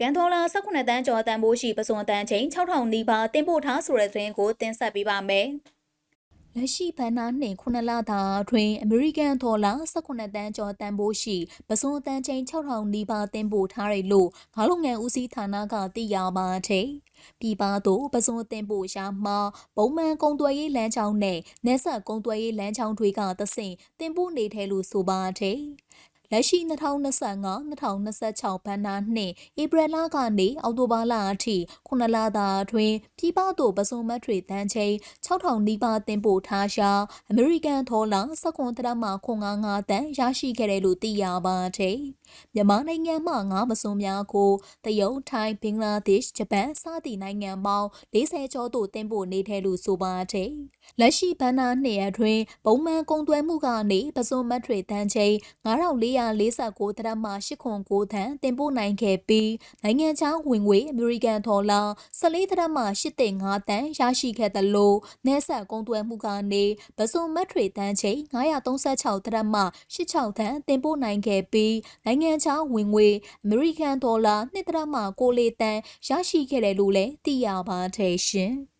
ကန်ထောလာ18တန်းကျော်တန်ဖိုးရှိပစွန်တန်းချိန်6000နီးပါးတင်ပို့ထားဆိုတဲ့သတင်းကိုတင်ဆက်ပေးပါမယ်။လက်ရှိဘဏ္ဍာနှင့်9လတာတွင်အမေရိကန်ဒေါ်လာ18တန်းကျော်တန်ဖိုးရှိပစွန်တန်းချိန်6000နီးပါးတင်ပို့ထားတယ်လို့ငါးလုံငန်ဦးစီးဌာနကသိရပါတယ်။ပြည်ပသို့ပစွန်တင်ပို့ရာမှာပုံမှန်ကုန်သွယ်ရေးလမ်းကြောင်းနဲ့နေဆက်ကုန်သွယ်ရေးလမ်းကြောင်းတွေကသဆင့်တင်ပို့နေတယ်လို့ဆိုပါတယ်။ လက်ရှိ2025-2026ဘဏ္ဍာနှစ်ဧပြီလကနေအောက်တိုဘာလအထိ9လတာအတွင်းပြည်ပသို့ပစုံမတ်တွေတန်းချိန်6000နီးပါးတင်ပို့ထားရာအမေရိကန်ဒေါ်လာ19တရမှ955တန်ရရှိခဲ့တယ်လို့သိရပါတယ်။မြန်မာနိုင်ငံမှငါးပစုံများကိုတရုတ်၊ထိုင်း၊ဘင်္ဂလားဒေ့ရှ်၊ဂျပန်စသည့်နိုင်ငံပေါင်း40ကျော်သို့တင်ပို့နေတယ်လို့ဆိုပါတယ်။လက်ရှိဘဏ္ဍာနှစ်အတွင်းပုံမှန်ကုန်သွယ်မှုကနေပစုံမတ်တွေတန်းချိန်9400 149တရက်မှ89သန်းတင်ပို့နိုင်ခဲ့ပြီးနိုင်ငံခြားဝင်ငွေအမေရိကန်ဒေါ်လာ14တရက်မှ85တန်းရရှိခဲ့သလိုနေဆက်ကုန်သွယ်မှုကနေပစုံမက်ထရီတန်းချိန်936တရက်မှ86တန်းတင်ပို့နိုင်ခဲ့ပြီးနိုင်ငံခြားဝင်ငွေအမေရိကန်ဒေါ်လာ2တရက်မှ6တန်းရရှိခဲ့တယ်လို့လည်းသိရပါတယ်ရှင်။